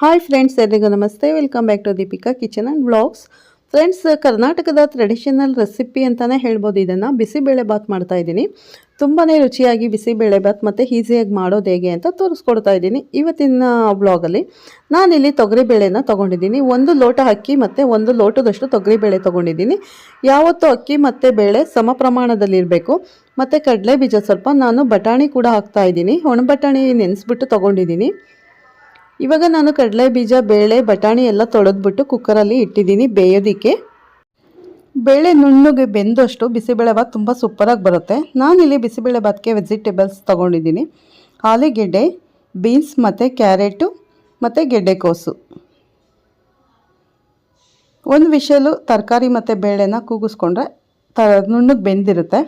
Hi friends ಎಲ್ರಿಗೂ ನಮಸ್ತೆ. Welcome back to Deepika kitchen and blogs friends ಕರ್ನಾಟಕದ traditional recipe ಅಂತಲೇ ಹೇಳ್ಬೋದು. ಇದನ್ನು ಬಿಸಿಬೇಳೆ ಬಾತ್ ಮಾಡ್ತಾ ಇದ್ದೀನಿ. ತುಂಬಾ ರುಚಿಯಾಗಿ ಬಿಸಿಬೇಳೆ ಬಾತ್ ಮತ್ತು ಈಸಿಯಾಗಿ ಮಾಡೋದು ಹೇಗೆ ಅಂತ ತೋರಿಸ್ಕೊಡ್ತಾ ಇದ್ದೀನಿ ಇವತ್ತಿನ ವ್ಲಾಗಲ್ಲಿ ನಾನಿಲ್ಲಿ ತೊಗರಿಬೇಳೆನ ತೊಗೊಂಡಿದ್ದೀನಿ. ಒಂದು ಲೋಟ ಅಕ್ಕಿ ಮತ್ತು ಒಂದು ಲೋಟದಷ್ಟು ತೊಗರಿಬೇಳೆ ತೊಗೊಂಡಿದ್ದೀನಿ. ಯಾವತ್ತೂ ಅಕ್ಕಿ ಮತ್ತು ಬೇಳೆ ಸಮ ಪ್ರಮಾಣದಲ್ಲಿರಬೇಕು ಮತ್ತು ಕಡಲೆ ಬೀಜ ಸ್ವಲ್ಪ ನಾನು ಬಟಾಣಿ ಕೂಡ ಹಾಕ್ತಾ ಇದ್ದೀನಿ. ಒಣ ಬಟಾಣಿ ನೆನೆಸ್ಬಿಟ್ಟು ತೊಗೊಂಡಿದ್ದೀನಿ. ಇವಾಗ ನಾನು ಕಡಲೆ ಬೀಜ, ಬೇಳೆ, ಬಟಾಣಿ ಎಲ್ಲ ತೊಳೆದ್ಬಿಟ್ಟು ಕುಕ್ಕರಲ್ಲಿ ಇಟ್ಟಿದ್ದೀನಿ ಬೇಯೋದಕ್ಕೆ. ಬೇಳೆ ನುಣ್ಣಗೆ ಬೆಂದಷ್ಟು ಬಿಸಿಬೇಳೆ ಭಾತ್ ತುಂಬ ಸೂಪರಾಗಿ ಬರುತ್ತೆ. ನಾನಿಲ್ಲಿ ಬಿಸಿಬೇಳೆ ಭಾತ್ಗೆ ವೆಜಿಟೇಬಲ್ಸ್ ತೊಗೊಂಡಿದ್ದೀನಿ. ಆಲೂಗೆಡ್ಡೆ ಬೀನ್ಸ್ ಮತ್ತು ಕ್ಯಾರೆಟು ಮತ್ತು ಗೆಡ್ಡೆಕೋಸು ಒಂದು ವಿಷಲು ತರಕಾರಿ ಮತ್ತು ಬೇಳೆನ ಕೂಗಿಸ್ಕೊಂಡ್ರೆ ತ ನುಣ್ಣಗೆ ಬೆಂದಿರುತ್ತೆ.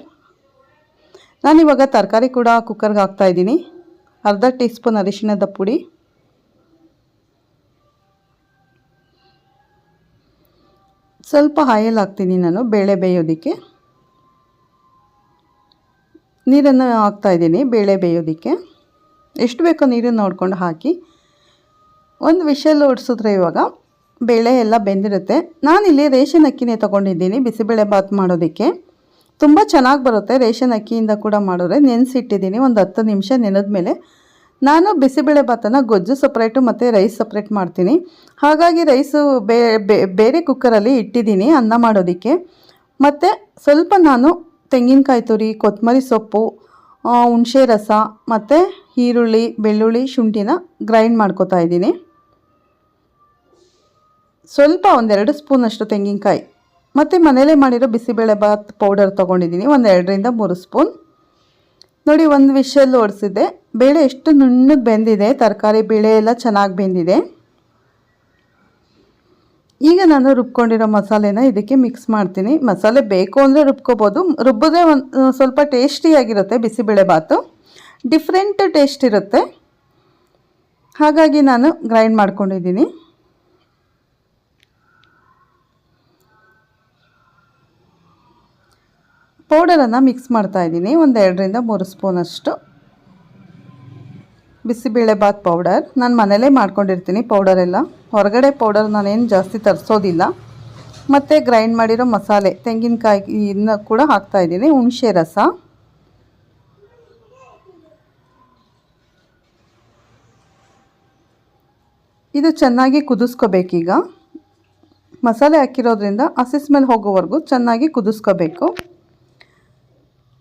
ನಾನಿವಾಗ ತರಕಾರಿ ಕೂಡ ಕುಕ್ಕರ್ಗೆ ಹಾಕ್ತಾಯಿದ್ದೀನಿ ಅರ್ಧ ಟೀ ಸ್ಪೂನ್ ಅರಿಶಿಣದ ಪುಡಿ. ಸ್ವಲ್ಪ ಹಾಯಲ್ ಹಾಕ್ತೀನಿ ನಾನು, ಬೇಳೆ ಬೇಯೋದಕ್ಕೆ. ನೀರನ್ನು ಹಾಕ್ತಾಯಿದ್ದೀನಿ ಬೇಳೆ ಬೇಯೋದಕ್ಕೆ. ಎಷ್ಟು ಬೇಕೋ ನೀರನ್ನು ನೋಡ್ಕೊಂಡು ಹಾಕಿ. ಒಂದು ವಿಷಲ್ ಓಡಿಸಿದ್ರೆ ಇವಾಗ ಬೇಳೆ ಎಲ್ಲ ಬೆಂದಿರುತ್ತೆ. ನಾನಿಲ್ಲಿ ರೇಷನ್ ಅಕ್ಕಿನೇ ತೊಗೊಂಡಿದ್ದೀನಿ, ಬಿಸಿಬೇಳೆ ಬಾತ್ ಮಾಡೋದಕ್ಕೆ. ತುಂಬ ಚೆನ್ನಾಗಿ ಬರುತ್ತೆ, ರೇಷನ್ ಅಕ್ಕಿಯಿಂದ ಕೂಡ ಮಾಡಿದ್ರೆ ನೆನೆಸಿಟ್ಟಿದ್ದೀನಿ, ಒಂದು ಹತ್ತು ನಿಮಿಷ ನೆನೆದ ಮೇಲೆ ನಾನು ಬಿಸಿಬೇಳೆ ಭಾತನ್ನು ಗೊಜ್ಜು ಸಪ್ರೇಟು ಮತ್ತು ರೈಸ್ ಸಪ್ರೇಟ್ ಮಾಡ್ತೀನಿ. ಹಾಗಾಗಿ ರೈಸು ಬೇರೆ ಕುಕ್ಕರಲ್ಲಿ ಇಟ್ಟಿದ್ದೀನಿ ಅನ್ನ ಮಾಡೋದಕ್ಕೆ. ಮತ್ತು ಸ್ವಲ್ಪ ನಾನು ತೆಂಗಿನಕಾಯಿ ತುರಿ ಕೊತ್ತಂಬರಿ ಸೊಪ್ಪು ಹುಣಸೆ ರಸ, ಮತ್ತು ಈರುಳ್ಳಿ, ಬೆಳ್ಳುಳ್ಳಿ, ಶುಂಠಿನ ಗ್ರೈಂಡ್ ಮಾಡ್ಕೋತಾ ಇದ್ದೀನಿ. ಸ್ವಲ್ಪ ಒಂದೆರಡು ಸ್ಪೂನಷ್ಟು ತೆಂಗಿನಕಾಯಿ. ಮತ್ತು ಮನೇಲೇ ಮಾಡಿರೋ ಬಿಸಿಬೇಳೆ ಬಾತ್ ಪೌಡರ್ ತೊಗೊಂಡಿದ್ದೀನಿ, ಒಂದೆರಡರಿಂದ ಮೂರು ಸ್ಪೂನ್ ನೋಡಿ, ಒಂದು ವಿಷಲ್ ಓಡಿಸಿದ್ದೆ. ಬೇಳೆ ಎಷ್ಟು ನುಣ್ಣಗೆ ಬೆಂದಿದೆ, ತರಕಾರಿ ಬೇಳೆ ಎಲ್ಲ ಚೆನ್ನಾಗಿ ಬೆಂದಿದೆ. ಈಗ ನಾನು ರುಬ್ಕೊಂಡಿರೋ ಮಸಾಲೆನ ಇದಕ್ಕೆ ಮಿಕ್ಸ್ ಮಾಡ್ತೀನಿ. ಮಸಾಲೆ ಬೇಕು ಅಂದರೆ ರುಬ್ಕೋಬೋದು. ರುಬ್ಬಿದ್ರೆ ಒಂದು ಸ್ವಲ್ಪ ಟೇಸ್ಟಿಯಾಗಿರುತ್ತೆ ಬಿಸಿಬೇಳೆ ಬಾತು. ಡಿಫ್ರೆಂಟ್ ಟೇಸ್ಟ್ ಇರುತ್ತೆ. ಹಾಗಾಗಿ ನಾನು ಗ್ರೈಂಡ್ ಮಾಡ್ಕೊಂಡಿದ್ದೀನಿ. ಪೌಡರನ್ನು ಮಿಕ್ಸ್ ಮಾಡ್ತಾ ಇದ್ದೀನಿ. ಒಂದು ಎರಡರಿಂದ ಮೂರು ಸ್ಪೂನಷ್ಟು ಬಿಸಿಬೇಳೆ ಬಾತ್ ಪೌಡರ್. ನಾನು ಮನೇಲೇ ಮಾಡ್ಕೊಂಡಿರ್ತೀನಿ ಪೌಡರೆಲ್ಲ ಹೊರಗಡೆ ಪೌಡರ್ ನಾನೇನು ಜಾಸ್ತಿ ತರಿಸೋದಿಲ್ಲ. ಮತ್ತು ಗ್ರೈಂಡ್ ಮಾಡಿರೋ ಮಸಾಲೆ, ತೆಂಗಿನಕಾಯಿ ಇನ್ನು ಕೂಡ ಹಾಕ್ತಾಯಿದ್ದೀನಿ ಹುಣಸೆ ರಸ. ಇದು ಚೆನ್ನಾಗಿ ಕುದಿಸ್ಕೋಬೇಕೀಗ. ಮಸಾಲೆ ಹಾಕಿರೋದ್ರಿಂದ ಹಸಿ ಸ್ಮೆಲ್ ಹೋಗೋವರೆಗೂ ಚೆನ್ನಾಗಿ ಕುದಿಸ್ಕೋಬೇಕು.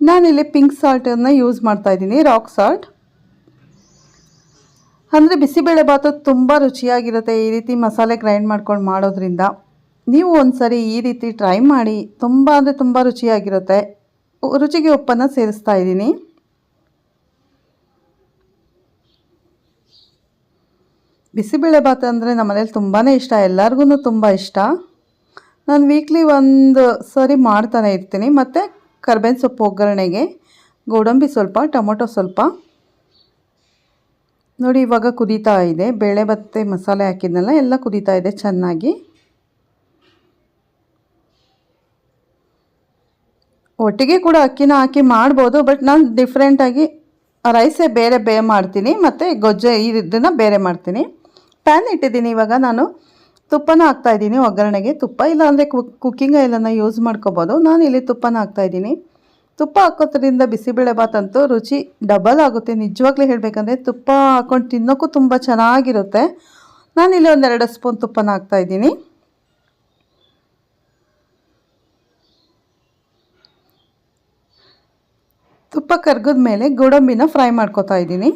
ನಾನಿಲ್ಲಿ ಪಿಂಕ್ ಸಾಲ್ಟನ್ನು ಯೂಸ್ ಮಾಡ್ತಾಯಿದ್ದೀನಿ ರಾಕ್ ಸಾಲ್ಟ್ ಅಂದರೆ ಬಿಸಿಬೇಳೆ ಭಾತು ತುಂಬ ರುಚಿಯಾಗಿರುತ್ತೆ ಈ ರೀತಿ ಮಸಾಲೆ ಗ್ರೈಂಡ್ ಮಾಡ್ಕೊಂಡು ಮಾಡೋದ್ರಿಂದ. ನೀವು ಒಂದು ಸರಿ ಈ ರೀತಿ ಟ್ರೈ ಮಾಡಿ ತುಂಬ ಅಂದರೆ ತುಂಬ ರುಚಿಯಾಗಿರುತ್ತೆ. ರುಚಿಗೆ ಉಪ್ಪನ್ನು ಸೇರಿಸ್ತಾ ಇದ್ದೀನಿ. ಬಿಸಿಬೇಳೆ ಭಾತ್ ಅಂದರೆ ನಮ್ಮನೇಲಿ ತುಂಬಾ ಇಷ್ಟ ಎಲ್ಲರಿಗೂ ತುಂಬ ಇಷ್ಟ. ನಾನು ವೀಕ್ಲಿ ಒಂದು ಸರಿ ಮಾಡ್ತಾನೆ ಇರ್ತೀನಿ. ಮತ್ತು ಕರ್ಬೇವಿನ ಸೊಪ್ಪು ಒಗ್ಗರಣೆಗೆ, ಗೋಡಂಬಿ ಸ್ವಲ್ಪ, ಟೊಮೊಟೊ ಸ್ವಲ್ಪ. ನೋಡಿ, ಇವಾಗ ಕುದೀತಾ ಇದೆ. ಬೇಳೆ ಬತ್ತೆ, ಮಸಾಲೆ ಹಾಕಿದ್ನಲ್ಲ, ಎಲ್ಲ ಕುದೀತಾ ಇದೆ ಚೆನ್ನಾಗಿ. ಒಟ್ಟಿಗೆ ಕೂಡ ಅಕ್ಕಿನ ಹಾಕಿ ಮಾಡ್ಬೋದು, ಬಟ್ ನಾನು ಡಿಫ್ರೆಂಟಾಗಿ ರೈಸೇ ಬೇರೆ ಬೇ ಮಾಡ್ತೀನಿ, ಮತ್ತು ಗೊಜ್ಜೆ ಇದನ್ನು ಬೇರೆ ಮಾಡ್ತೀನಿ. ಪ್ಯಾನ್ ಇಟ್ಟಿದ್ದೀನಿ ಇವಾಗ ನಾನು. ತುಪ್ಪನ ಹಾಕ್ತಾಯಿದ್ದೀನಿ ಒಗ್ಗರಣೆಗೆ ತುಪ್ಪ ಇಲ್ಲ ಇಲ್ಲಾಂದರೆ ಕುಕ್ಕಿಂಗ್ ಆಯಿಲನ್ನು ಯೂಸ್ ಮಾಡ್ಕೋಬೋದು. ನಾನು ಇಲ್ಲಿ ತುಪ್ಪನ ಹಾಕ್ತಾಯಿದ್ದೀನಿ ತುಪ್ಪ ಹಾಕೋದ್ರಿಂದ ಬಿಸಿಬೇಳೆ ಭಾತ್ ಅಂತೂ ರುಚಿ ಡಬಲ್ ಆಗುತ್ತೆ. ನಿಜವಾಗ್ಲೂ ಹೇಳಬೇಕಂದ್ರೆ ತುಪ್ಪ ಹಾಕೊಂಡು ತಿನ್ನೋಕ್ಕೂ ತುಂಬ ಚೆನ್ನಾಗಿರುತ್ತೆ. ನಾನಿಲ್ಲಿ ಒಂದೆರಡು ಸ್ಪೂನ್ ತುಪ್ಪನ ಹಾಕ್ತಾಯಿದ್ದೀನಿ ತುಪ್ಪ ಕರ್ಗದ ಮೇಲೆ ಗೋಡಂಬಿನ ಫ್ರೈ ಮಾಡ್ಕೋತಾ ಇದ್ದೀನಿ.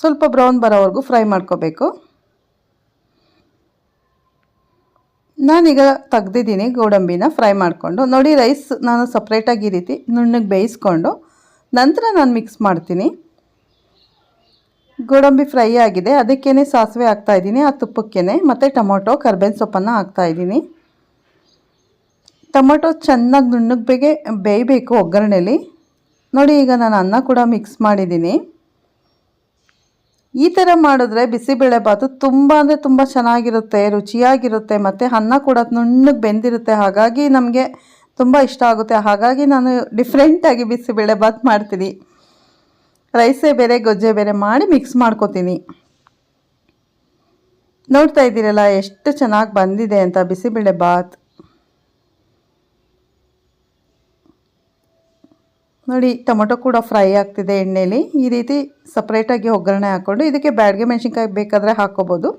ಸ್ವಲ್ಪ ಬ್ರೌನ್ ಬರೋವರೆಗೂ ಫ್ರೈ ಮಾಡ್ಕೋಬೇಕು. ನಾನೀಗ ತೆಗ್ದಿದ್ದೀನಿ ಗೋಡಂಬಿನ ಫ್ರೈ ಮಾಡಿಕೊಂಡು ನೋಡಿ ರೈಸ್ ನಾನು ಸಪ್ರೇಟಾಗಿ ಈ ರೀತಿ ನುಣ್ಣಗೆ ಬೇಯಿಸ್ಕೊಂಡು ನಂತರ ನಾನು ಮಿಕ್ಸ್ ಮಾಡ್ತೀನಿ ಗೋಡಂಬಿ ಫ್ರೈ ಆಗಿದೆ ಅದಕ್ಕೇ ಸಾಸಿವೆ ಹಾಕ್ತಾಯಿದ್ದೀನಿ ಆ ತುಪ್ಪಕ್ಕೇ ಮತ್ತು ಟೊಮೊಟೊ ಕರ್ಬೇವಿನ ಸೊಪ್ಪನ್ನು ಹಾಕ್ತಾಯಿದ್ದೀನಿ ಟೊಮೊಟೊ ಚೆನ್ನಾಗಿ ನುಣ್ಣಗೆ ಬೇಯಬೇಕು ಒಗ್ಗರಣೆಲಿ ನೋಡಿ ಈಗ ನಾನು ಅನ್ನ ಕೂಡ ಮಿಕ್ಸ್ ಮಾಡಿದ್ದೀನಿ ಈ ಥರ ಮಾಡಿದ್ರೆ ಬಿಸಿಬೇಳೆಭಾತು ತುಂಬ ಅಂದರೆ ತುಂಬ ಚೆನ್ನಾಗಿರುತ್ತೆ, ರುಚಿಯಾಗಿರುತ್ತೆ, ಮತ್ತು ಅನ್ನ ಕೂಡ ನುಣ್ಣಗೆ ಬೆಂದಿರುತ್ತೆ. ಹಾಗಾಗಿ ನಮಗೆ ತುಂಬ ಇಷ್ಟ ಆಗುತ್ತೆ. ಹಾಗಾಗಿ ನಾನು ಡಿಫ್ರೆಂಟಾಗಿ ಬಿಸಿಬೇಳೆಭಾತ್ ಮಾಡ್ತೀನಿ. ರೈಸೇ ಬೇರೆ, ಗೊಜ್ಜೆ ಬೇರೆ ಮಾಡಿ ಮಿಕ್ಸ್ ಮಾಡ್ಕೋತೀನಿ. ನೋಡ್ತಾ ಇದ್ದೀರಲ್ಲ, ಎಷ್ಟು ಚೆನ್ನಾಗಿ ಬಂದಿದೆ ಅಂತ ಬಿಸಿಬೇಳೆ ನೋಡಿ, ಟೊಮೊಟೊ ಕೂಡ ಫ್ರೈ ಆಗ್ತಿದೆ ಎಣ್ಣೆಲಿ. ಈ ರೀತಿ ಸಪ್ರೇಟಾಗಿ ಒಗ್ಗರಣೆ ಹಾಕ್ಕೊಂಡು ಇದಕ್ಕೆ ಬ್ಯಾಡ್ಗೆ ಮೆಣಸಿನ್ಕಾಯಿ ಬೇಕಾದರೆ ಹಾಕ್ಕೋಬೋದು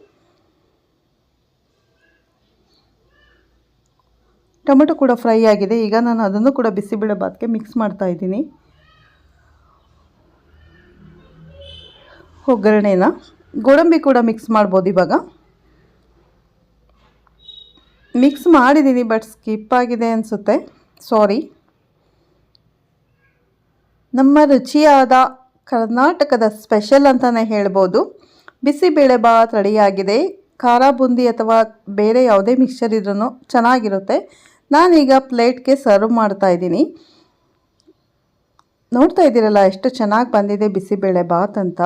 ಟೊಮೆಟೊ ಕೂಡ ಫ್ರೈ ಆಗಿದೆ. ಈಗ ನಾನು ಅದನ್ನು ಕೂಡ ಬಿಸಿಬೇಳೆ ಬಾತ್ಗೆ ಮಿಕ್ಸ್ ಮಾಡ್ತಾ ಇದ್ದೀನಿ. ಒಗ್ಗರಣೆನ. ಗೋಡಂಬಿ ಕೂಡ ಮಿಕ್ಸ್ ಮಾಡ್ಬೋದು ಇವಾಗ. ಮಿಕ್ಸ್ ಮಾಡಿದ್ದೀನಿ ಬಟ್ ಸ್ಕಿಪ್ ಆಗಿದೆ ಅನಿಸುತ್ತೆ. ಸಾರಿ ನಮ್ಮ ರುಚಿಯಾದ ಕರ್ನಾಟಕದ ಸ್ಪೆಷಲ್ ಅಂತಲೇ ಹೇಳ್ಬೋದು. ಬಿಸಿಬೇಳೆ ಬಾತ್ ರೆಡಿಯಾಗಿದೆ. ಖಾರ ಬುಂದಿ ಅಥವಾ ಬೇರೆ ಯಾವುದೇ ಮಿಕ್ಸ್ಚರ್ ಇದ್ರೂ ಚೆನ್ನಾಗಿರುತ್ತೆ. ನಾನೀಗ ಪ್ಲೇಟ್ಗೆ ಸರ್ವ್ ಮಾಡ್ತಾ ಇದ್ದೀನಿ. ನೋಡ್ತಾ ಇದ್ದೀರಲ್ಲ ಎಷ್ಟು ಚೆನ್ನಾಗಿ ಬಂದಿದೆ ಬಿಸಿಬೇಳೆ ಬಾತ್ ಅಂತ.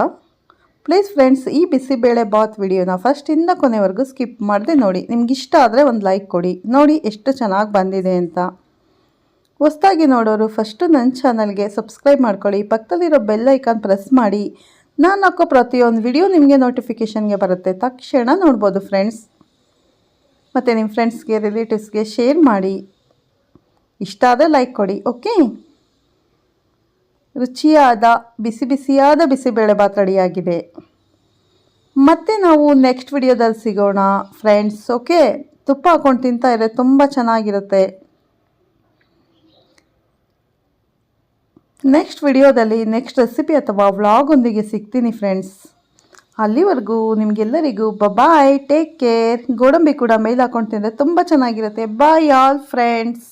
ಪ್ಲೀಸ್ ಫ್ರೆಂಡ್ಸ್ ಈ ಬಿಸಿಬೇಳೆ ಬಾತ್ ವಿಡಿಯೋನ ಫಸ್ಟಿಂದ ಕೊನೆವರೆಗೂ ಸ್ಕಿಪ್ ಮಾಡದೆ ನೋಡಿ. ನಿಮ್ಗೆ ಇಷ್ಟ ಆದರೆ ಒಂದು ಲೈಕ್ ಕೊಡಿ. ನೋಡಿ ಎಷ್ಟು ಚೆನ್ನಾಗಿ ಬಂದಿದೆ ಅಂತ. ಹೊಸ್ದಾಗಿ ನೋಡೋರು ಫಸ್ಟು ನನ್ನ ಚಾನಲ್ಗೆ ಸಬ್ಸ್ಕ್ರೈಬ್ ಮಾಡ್ಕೊಳ್ಳಿ. ಪಕ್ಕದಲ್ಲಿರೋ ಬೆಲ್ ಐಕಾನ್ ಪ್ರೆಸ್ ಮಾಡಿ. ನಾನು ಹಾಕೋ ಪ್ರತಿಯೊಂದು ವಿಡಿಯೋ ನಿಮಗೆ ನೋಟಿಫಿಕೇಷನ್ಗೆ ಬರುತ್ತೆ. ತಕ್ಷಣ ನೋಡ್ಬೋದು ಫ್ರೆಂಡ್ಸ್ ಮತ್ತು ನಿಮ್ಮ ಫ್ರೆಂಡ್ಸ್ಗೆ ರಿಲೇಟಿವ್ಸ್ಗೆ ಶೇರ್ ಮಾಡಿ. ಇಷ್ಟ ಆದರೆ ಲೈಕ್ ಕೊಡಿ ಓಕೆ ರುಚಿಯಾದ, ಬಿಸಿ ಬಿಸಿಯಾದ ಬಿಸಿಬೇಳೆ ಬಾತ್ ರೆಡಿಯಾಗಿದೆ. ಮತ್ತೆ ನಾವು ನೆಕ್ಸ್ಟ್ ವಿಡಿಯೋದಲ್ಲಿ ಸಿಗೋಣ. ಫ್ರೆಂಡ್ಸ್ ಓಕೆ ತುಪ್ಪ ಹಾಕೊಂಡು ತಿಂತಾ ಇದ್ರೆ ತುಂಬ ಚೆನ್ನಾಗಿರುತ್ತೆ. ನೆಕ್ಸ್ಟ್ ವಿಡಿಯೋದಲ್ಲಿ ನೆಕ್ಸ್ಟ್ ರೆಸಿಪಿ ಅಥವಾ ವ್ಲಾಗೊಂದಿಗೆ ಸಿಗ್ತೀನಿ ಫ್ರೆಂಡ್ಸ್ ಅಲ್ಲಿವರೆಗೂ ನಿಮಗೆಲ್ಲರಿಗೂ ಬಾಯ್ ಟೇಕ್ ಕೇರ್ ಗೋಡಂಬಿ ಕೂಡ ಮೇಲೆ ಹಾಕೊಂಡು ತಿಂದರೆ ತುಂಬ ಚೆನ್ನಾಗಿರುತ್ತೆ. ಬಾಯ್ ಆಲ್ ಫ್ರೆಂಡ್ಸ್